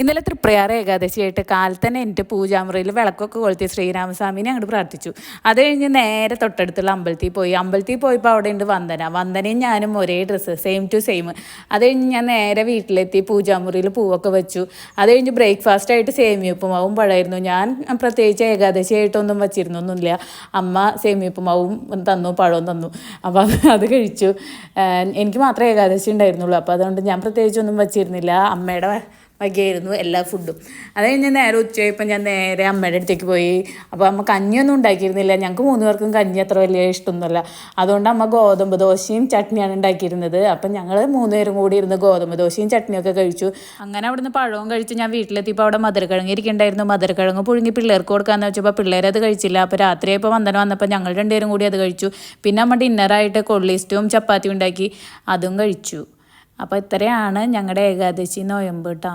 ഇന്നലെ തൃപ്രയാർ ഏകാദശിയായിട്ട് കാലത്ത് തന്നെ എന്റെ പൂജാമുറിയിൽ വിളക്കൊക്കെ കൊളുത്തി ശ്രീരാമസ്വാമിനെ അങ്ങോട്ട് പ്രാർത്ഥിച്ചു. അത് കഴിഞ്ഞ് നേരെ തൊട്ടടുത്തുള്ള അമ്പലത്തിൽ പോയി. അമ്പലത്തിൽ പോയപ്പോൾ അവിടെ ഉണ്ട് വന്ദന. വന്ദനയും ഞാനും ഒരേ ഡ്രസ്സ് സെയിം ടു സെയിം അത് കഴിഞ്ഞ് ഞാൻ നേരെ വീട്ടിലെത്തി പൂജാമുറിയിൽ പൂവൊക്കെ വെച്ചു. അത് കഴിഞ്ഞ് ബ്രേക്ക്ഫാസ്റ്റ് ആയിട്ട് സേമിയപ്പുമാവും പഴമായിരുന്നു ഞാൻ പ്രത്യേകിച്ച് ഏകാദശി ആയിട്ടൊന്നും വച്ചിരുന്നൊന്നുമില്ല. അമ്മ സേമിയപ്പുമാവും തന്നു പഴവും തന്നു. അപ്പോൾ അത് അത് കഴിച്ചു. എനിക്ക് മാത്രമേ ഏകാദശി ഉണ്ടായിരുന്നുള്ളൂ. അപ്പോൾ അതുകൊണ്ട് ഞാൻ പ്രത്യേകിച്ചൊന്നും വച്ചിരുന്നില്ല. അമ്മയുടെ വകയായിരുന്നു എല്ലാ ഫുഡും അത് കഴിഞ്ഞ് നേരെ ഉച്ചയായപ്പോൾ ഞാൻ നേരെ അമ്മയുടെ അടുത്തേക്ക് പോയി. അപ്പോൾ അമ്മ കഞ്ഞിയൊന്നും ഉണ്ടാക്കിയിരുന്നില്ല. ഞങ്ങൾക്ക് മൂന്ന് പേർക്കും കഞ്ഞി അത്ര വലിയ ഇഷ്ടമൊന്നുമല്ല. അതുകൊണ്ട് അമ്മ ഗോതമ്പ് ദോശയും ചട്നിയാണ് ഉണ്ടാക്കിയിരുന്നത്. അപ്പം ഞങ്ങൾ മൂന്ന് പേരും കൂടി ഇരുന്ന് ഗോതമ്പ് ദോശയും ചട്നിയൊക്കെ കഴിച്ചു. അങ്ങനെ അവിടുന്ന് പഴവും കഴിച്ച് ഞാൻ വീട്ടിലെത്തിയപ്പോൾ അവിടെ മധുരക്കിഴങ്ങ് ഇരിക്കുന്നുണ്ടായിരുന്നു മധുരക്കിഴങ്ങ് പുഴുങ്ങി പിള്ളേർക്ക് കൊടുക്കാന്ന് വെച്ചപ്പോൾ പിള്ളേർ അത് കഴിച്ചില്ല. അപ്പോൾ രാത്രി ഇപ്പോൾ വന്ദനം വന്നപ്പോൾ ഞങ്ങൾ രണ്ടുപേരും കൂടി അത് കഴിച്ചു. പിന്നെ അമ്മ ഡിന്നറായിട്ട് കൊള്ളിസ്റ്റും ചപ്പാത്തി ഉണ്ടാക്കി. അതും കഴിച്ചു. അപ്പോൾ ഇത്രയാണ് ഞങ്ങളുടെ ഏകാദശി നോയമ്പ് കേട്ടോ